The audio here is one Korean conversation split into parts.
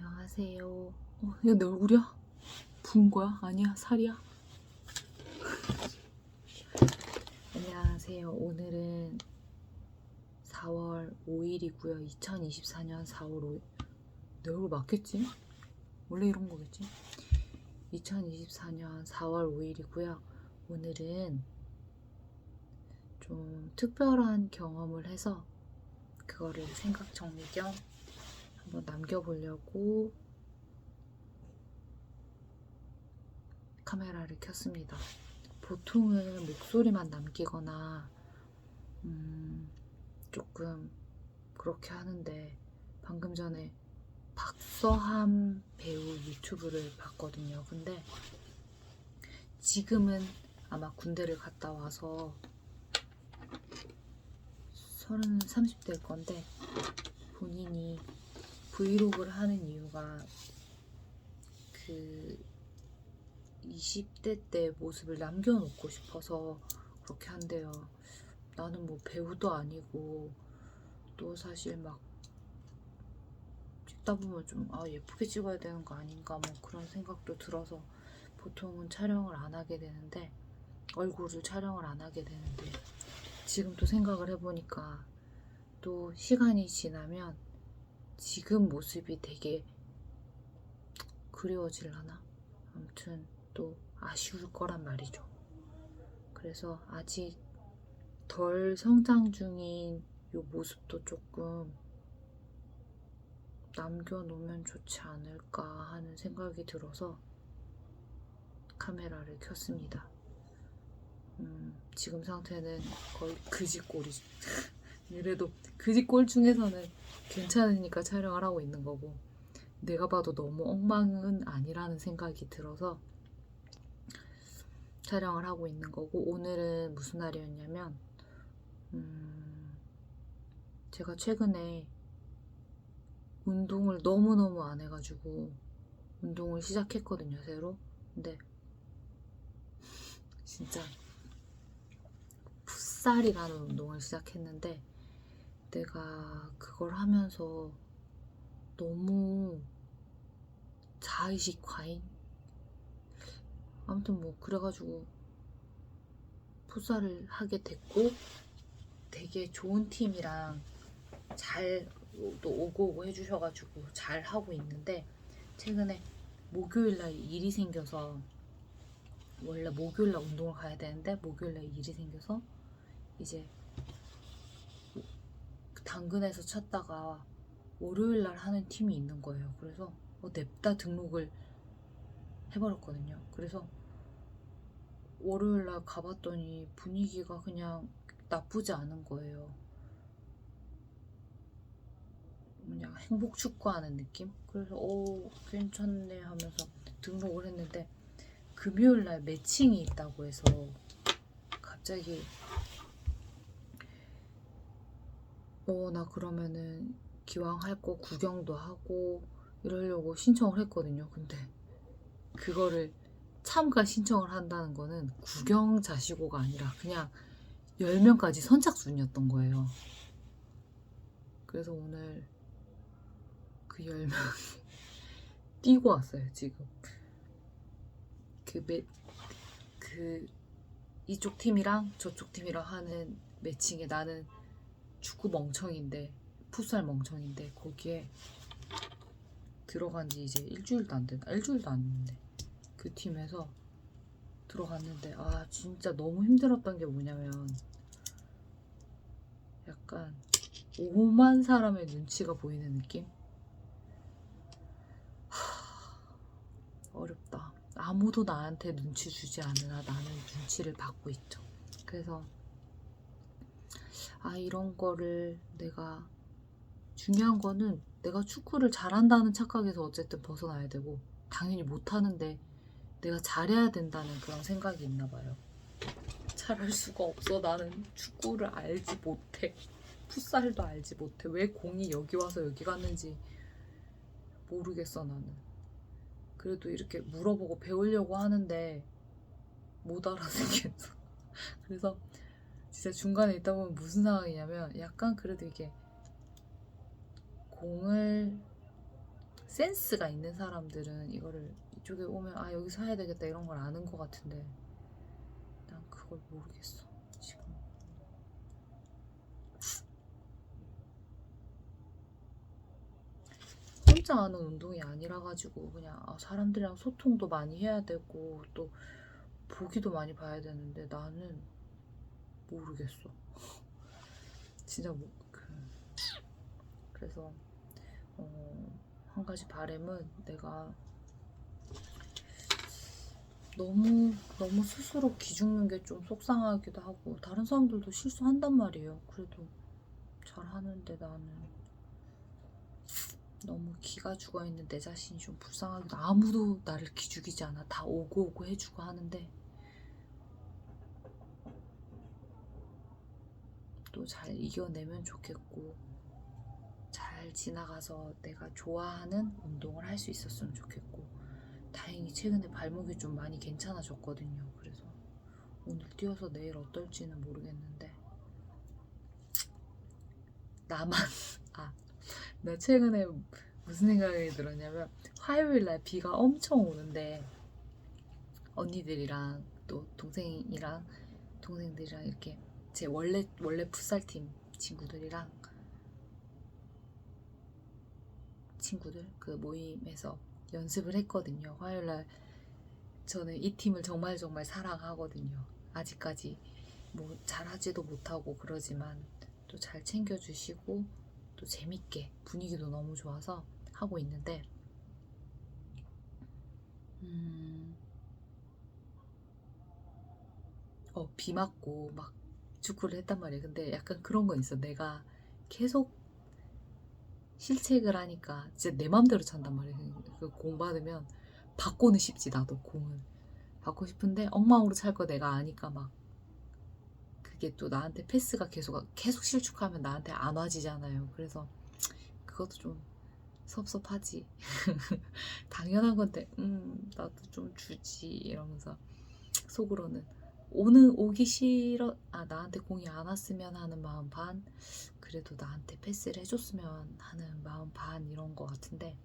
안녕하세요. 어, 야, 내 얼굴이야? 부은 거야? 아니야, 살이야? 안녕하세요. 오늘은 4월 5일이고요. 2024년 4월 5일. 내 얼굴 맞겠지? 원래 이런 거겠지? 2024년 4월 5일이고요. 오늘은 좀 특별한 경험을 해서 그거를 생각 정리 겸 한번 남겨보려고 카메라를 켰습니다. 보통은 목소리만 남기거나 음, 조금 그렇게 하는데 방금 전에 박서함 배우 유튜브를 봤거든요. 근데 지금은 아마 군대를 갔다 와서 서른 30대일 건데 본인이 브이로그를 하는 이유가 그 20대 때 모습을 남겨놓고 싶어서 그렇게 한대요. 나는 뭐 배우도 아니고 또 사실 막 찍다 보면 좀 아 예쁘게 찍어야 되는 거 아닌가 뭐 그런 생각도 들어서 보통은 촬영을 안 하게 되는데 얼굴을 촬영을 안 하게 되는데 지금 또 생각을 해보니까 또 시간이 지나면 지금 모습이 되게 그리워질라나? 아무튼 또 아쉬울 거란 말이죠. 그래서 아직 덜 성장 중인 요 모습도 조금 남겨놓으면 좋지 않을까 하는 생각이 들어서 카메라를 켰습니다. 음, 지금 상태는 거의 그지꼴이죠. 이래도 그지꼴 중에서는 괜찮으니까 촬영을 하고 있는 거고 내가 봐도 너무 엉망은 아니라는 생각이 들어서 촬영을 하고 있는 거고 오늘은 무슨 날이었냐면 음, 제가 최근에 운동을 너무너무 안 해가지고 운동을 시작했거든요 새로. 근데 진짜 풋살이라는 운동을 시작했는데 내가 그걸 하면서 너무 자의식 과잉? 아무튼 뭐 그래가지고 풋살을 하게 됐고 되게 좋은 팀이랑 잘 또 오고 오고 해주셔가지고 잘 하고 있는데 최근에 목요일날 일이 생겨서 원래 목요일날 운동을 가야 되는데 목요일날 일이 생겨서 이제 당근에서 찾다가 월요일 날 하는 팀이 있는 거예요. 그래서 어, 냅다 등록을 해버렸거든요. 그래서 월요일 날 가봤더니 분위기가 그냥 나쁘지 않은 거예요. 그냥 행복 축구하는 느낌? 그래서 오 괜찮네 하면서 등록을 했는데 금요일 날 매칭이 있다고 해서 갑자기 어, 나 그러면은 기왕 할 거 구경도 하고 이러려고 신청을 했거든요. 근데 그거를 참가 신청을 한다는 거는 구경 자시고가 아니라 그냥 10명까지 선착순이었던 거예요. 그래서 오늘 그 10명 뛰고 왔어요, 지금. 그 매, 그 이쪽 팀이랑 저쪽 팀이랑 하는 매칭에 나는 축구 멍청인데 풋살 멍청인데 거기에 들어간 지 이제 일주일도 안 됐다 일주일도 안 됐는데 그 팀에서 들어갔는데 아 진짜 너무 힘들었던 게 뭐냐면 약간 오만 사람의 눈치가 보이는 느낌? 하, 어렵다. 아무도 나한테 눈치 주지 않으나 나는 눈치를 받고 있죠. 그래서 아 이런 거를 내가 중요한 거는 내가 축구를 잘한다는 착각에서 어쨌든 벗어나야 되고 당연히 못하는데 내가 잘해야 된다는 그런 생각이 있나 봐요. 잘할 수가 없어. 나는 축구를 알지 못해. 풋살도 알지 못해. 왜 공이 여기 와서 여기 갔는지 모르겠어 나는. 그래도 이렇게 물어보고 배우려고 하는데 못 알아듣겠어. 그래서 진짜 중간에 있다 보면 무슨 상황이냐면 약간 그래도 이게 공을 센스가 있는 사람들은 이거를 이쪽에 오면 아 여기 사야 되겠다 이런 걸 아는 것 같은데 난 그걸 모르겠어 지금. 혼자 하는 운동이 아니라 가지고 그냥 아, 사람들이랑 소통도 많이 해야 되고 또 보기도 많이 봐야 되는데 나는 모르겠어 진짜 뭐, 그, 그래서 어, 한 가지 바램은 내가 너무 너무 스스로 기죽는 게 좀 속상하기도 하고 다른 사람들도 실수한단 말이에요. 그래도 잘 하는데 나는 너무 기가 죽어 있는 내 자신이 좀 불쌍하기도 아무도 나를 기죽이지 않아 다 오고 오고 해주고 하는데 또잘 이겨내면 좋겠고 잘 지나가서 내가 좋아하는 운동을 할 수 있었으면 좋겠고 다행히 최근에 발목이 좀 많이 괜찮아졌거든요. 그래서 오늘 뛰어서 내일 어떨지는 모르겠는데 나만 아 나 최근에 무슨 생각이 들었냐면 화요일 날 비가 엄청 오는데 언니들이랑 또 동생이랑 동생들이랑 이렇게 제 원래 원래 풋살팀 친구들이랑 친구들 그 모임에서 연습을 했거든요. 화요일 날 저는 이 팀을 정말 정말 사랑하거든요. 아직까지 뭐 잘하지도 못하고 그러지만 또 잘 챙겨주시고 또 재밌게 분위기도 너무 좋아서 하고 있는데 음, 어, 비 맞고 막 축구를 했단 말이에요. 근데 약간 그런 건 있어. 내가 계속 실책을 하니까 진짜 내 맘대로 찬단 말이에요. 그 공 받으면 받고는 싶지 나도 공은 받고 싶은데 엉망으로 찰 거 내가 아니까 막 그게 또 나한테 패스가 계속 계속 실축하면 나한테 안 와지잖아요. 그래서 그것도 좀 섭섭하지. 당연한 건데 음 나도 좀 주지 이러면서 속으로는 오는 오기 싫어 아 나한테 공이 안 왔으면 하는 마음 반 그래도 나한테 패스를 해줬으면 하는 마음 반 이런 거 같은데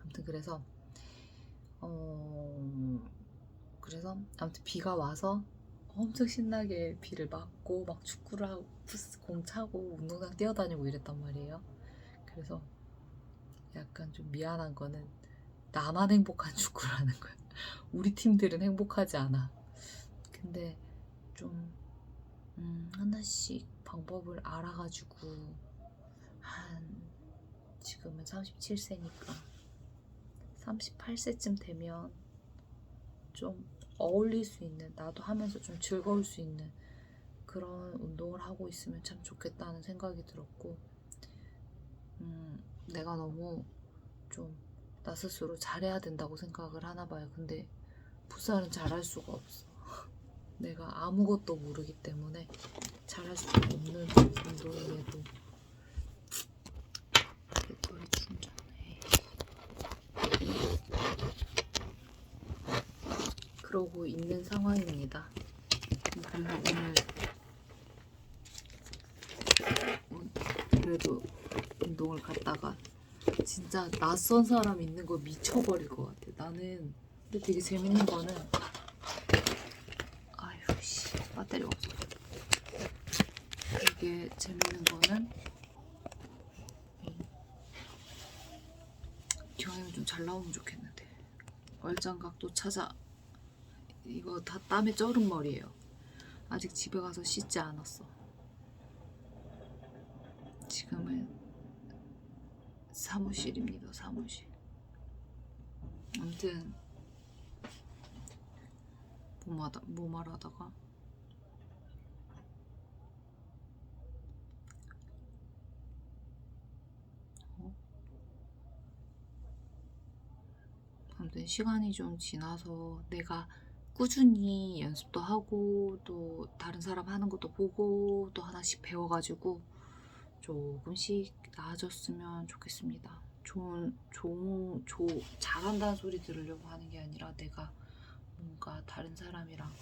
아무튼 그래서 어 그래서 아무튼 비가 와서 엄청 신나게 비를 맞고 막 축구를 하고 푸스 공 차고 운동장 뛰어다니고 이랬단 말이에요. 그래서 약간 좀 미안한 거는 나만 행복한 축구를 하는 거야. 우리 팀들은 행복하지 않아. 근데 좀 음, 하나씩 방법을 알아가지고 한 지금은 37세니까 38세쯤 되면 좀 어울릴 수 있는 나도 하면서 좀 즐거울 수 있는 그런 운동을 하고 있으면 참 좋겠다는 생각이 들었고 음, 내가 너무 좀 나 스스로 잘해야 된다고 생각을 하나 봐요. 근데 풋살은 잘할 수가 없어. 내가 아무것도 모르기 때문에 잘할 수가 없는 운동임에도 배터리 충전해. 그러고 있는 상황입니다. 오늘 그래도 운동을 갔다가 진짜 낯선 사람 있는 거 미쳐버릴 것 같아. 나는 근데 되게 재밌는 거는 아유 씨 배터리가 없어. 되게 재밌는 거는 경험이 좀 잘 나오면 좋겠는데 얼짱각도 찾아 이거 다 땀에 쩔은 머리예요. 아직 집에 가서 씻지 않았어. 지금은 사무실입니다. 사무실. 아무튼 뭐, 말하, 뭐 말하다가 어? 아무튼 시간이 좀 지나서 내가 꾸준히 연습도 하고 또 다른 사람 하는 것도 보고 또 하나씩 배워가지고 조금씩 나아졌으면 좋겠습니다. 좋은, 좋은, 조, 잘한다는 소리 들으려고 하는 게 아니라 내가 뭔가 다른 사람이랑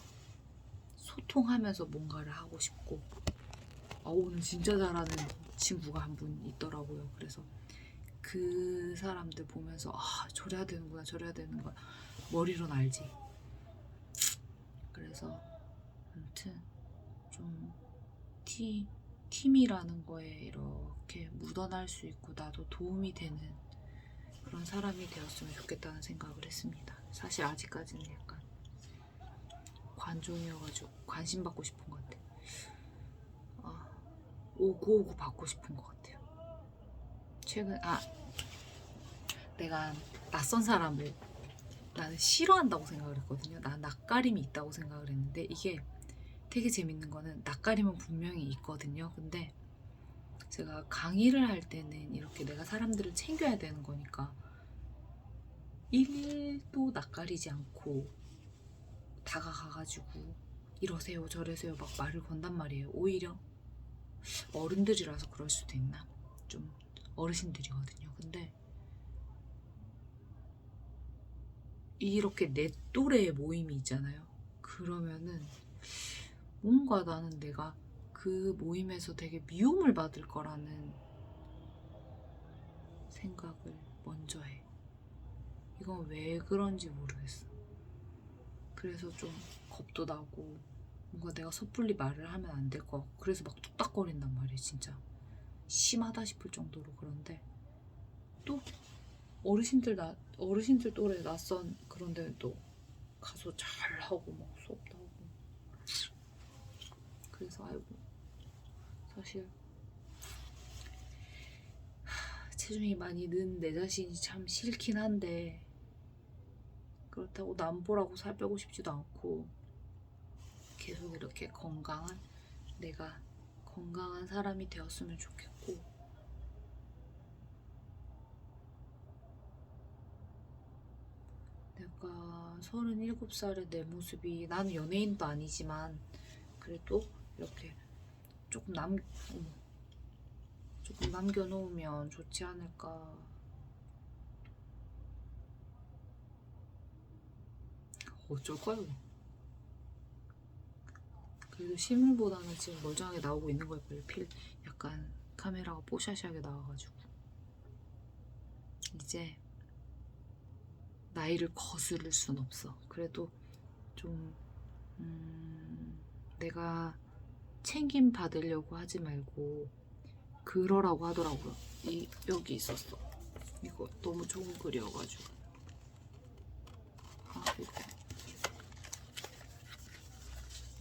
소통하면서 뭔가를 하고 싶고, 아, 오늘 진짜 잘하는 친구가 한 분 있더라고요. 그래서 그 사람들 보면서 아 저래야 되는구나 저래야 되는구나 머리로는 알지 그래서 아무튼 좀 티, 팀이라는 거에 이렇게 묻어날 수 있고 나도 도움이 되는 그런 사람이 되었으면 좋겠다는 생각을 했습니다. 사실 아직까지는 약간 관종이어가지고 관심 받고 싶은 것 같아 아, 오구오구 받고 싶은 것 같아요. 최근 아 내가 낯선 사람을 나는 싫어한다고 생각을 했거든요. 난 낯가림이 있다고 생각을 했는데 이게 되게 재밌는 거는 낯가림은 분명히 있거든요. 근데 제가 강의를 할 때는 이렇게 내가 사람들을 챙겨야 되는 거니까 일도 낯가리지 않고 다가가가지고 이러세요 저러세요 막 말을 건단 말이에요. 오히려 어른들이라서 그럴 수도 있나? 좀 어르신들이거든요. 근데 이렇게 내 또래의 모임이 있잖아요. 그러면은 뭔가 나는 내가 그 모임에서 되게 미움을 받을 거라는 생각을 먼저 해. 이건 왜 그런지 모르겠어. 그래서 좀 겁도 나고 뭔가 내가 섣불리 말을 하면 안 될 것 같고 그래서 막 뚝딱거린단 말이야 진짜 심하다 싶을 정도로 그런데 또 어르신들 나 어르신들 또래 낯선 그런 데는 또 가서 잘 하고 막 수업도 하고 그래서 아이고 사실 하, 체중이 많이 는 내 자신이 참 싫긴 한데 그렇다고 남 보라고 살 빼고 싶지도 않고 계속 이렇게 건강한 내가 건강한 사람이 되었으면 좋겠고. 내가 37살의 내 모습이 나는 연예인도 아니지만 그래도 이렇게 조금 남 조금 남겨놓으면 좋지 않을까 어쩔까요? 그래도 실물보다는 지금 멀쩡하게 나오고 있는 거예요. 별로 필 약간 카메라가 뽀샤시하게 나와가지고 이제 나이를 거스를 순 없어. 그래도 좀 음, 내가 챙김 받으려고 하지 말고 그러라고 하더라고요. 이 여기 있었어. 이거 너무 좋은 글이어가지고. 아 이거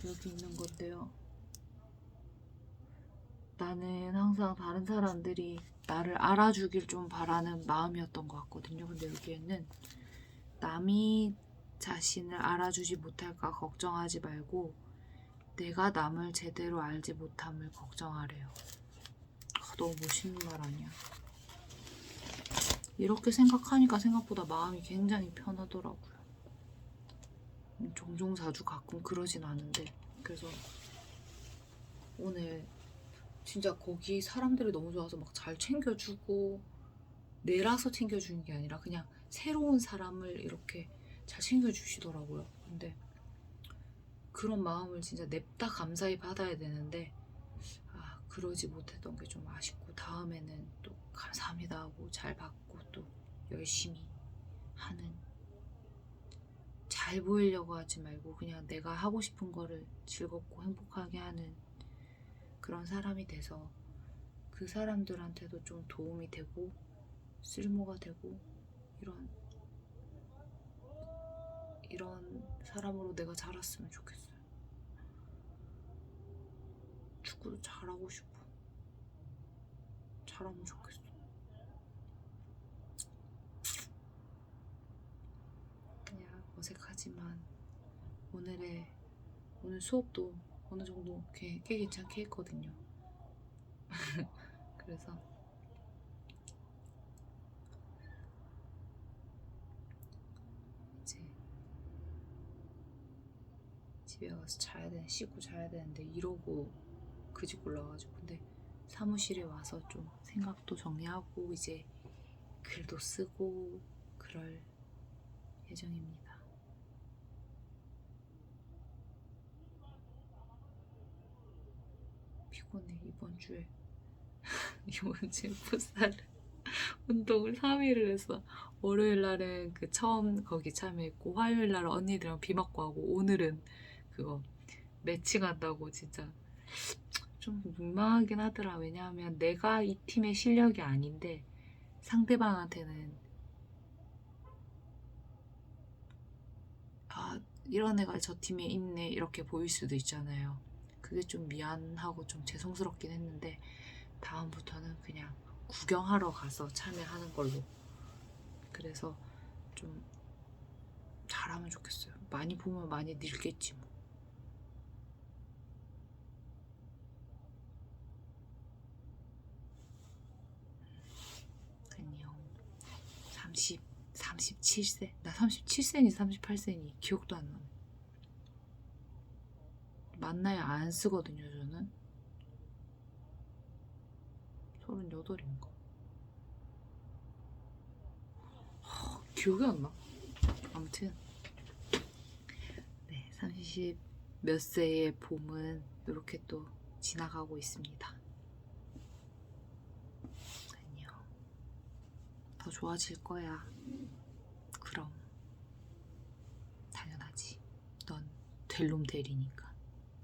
여기 있는 건데요. 나는 항상 다른 사람들이 나를 알아주길 좀 바라는 마음이었던 것 같거든요. 근데 여기에는 남이 자신을 알아주지 못할까 걱정하지 말고 내가 남을 제대로 알지 못함을 걱정하래요. 아, 너무 멋있는 말 아니야? 이렇게 생각하니까 생각보다 마음이 굉장히 편하더라고요. 음, 종종 자주 가끔 그러진 않은데 그래서 오늘 진짜 거기 사람들이 너무 좋아서 막 잘 챙겨주고 내라서 챙겨주는 게 아니라 그냥 새로운 사람을 이렇게 잘 챙겨주시더라고요. 근데 그런 마음을 진짜 냅다 감사히 받아야 되는데 아 그러지 못했던 게 좀 아쉽고 다음에는 또 감사합니다 하고 잘 받고 또 열심히 하는 잘 보이려고 하지 말고 그냥 내가 하고 싶은 거를 즐겁고 행복하게 하는 그런 사람이 돼서 그 사람들한테도 좀 도움이 되고 쓸모가 되고 이런 이런 사람으로 내가 자랐으면 좋겠어요. 축구도 잘하고 싶어. 잘하면 좋겠어. 그냥 어색하지만 오늘의 오늘 수업도 어느 정도 꽤, 꽤 괜찮게 했거든요. 그래서 이제 집에 가서 자야 돼, 씻고 자야 되는데 이러고 그집 올라가가지고 근데 사무실에 와서 좀 생각도 정리하고 이제 글도 쓰고 그럴 예정입니다. 피곤해 이번 주에 이번 주에 풋살을 운동을 3일을 했어. 월요일 날은 그 처음 거기 참여했고 화요일 날은 언니들이랑 비 맞고 하고 오늘은 그거 매칭한다고 진짜 좀 민망하긴 하더라. 왜냐하면 내가 이 팀의 실력이 아닌데 상대방한테는 아 이런 애가 저 팀에 있네 이렇게 보일 수도 있잖아요. 그게 좀 미안하고 좀 죄송스럽긴 했는데 다음부터는 그냥 구경하러 가서 참여하는 걸로. 그래서 좀 잘하면 좋겠어요. 많이 보면 많이 늘겠지 뭐. 안녕. 30, 37세? 나 37세니 38세니 기억도 안 나. 만나야 안 쓰거든요, 저는. 38인가? 기억이 안 나. 아무튼 네, 30 몇 세의 봄은 이렇게 또 지나가고 있습니다. 안녕. 더 좋아질 거야. 그럼 당연하지. 넌 될놈 되리니까.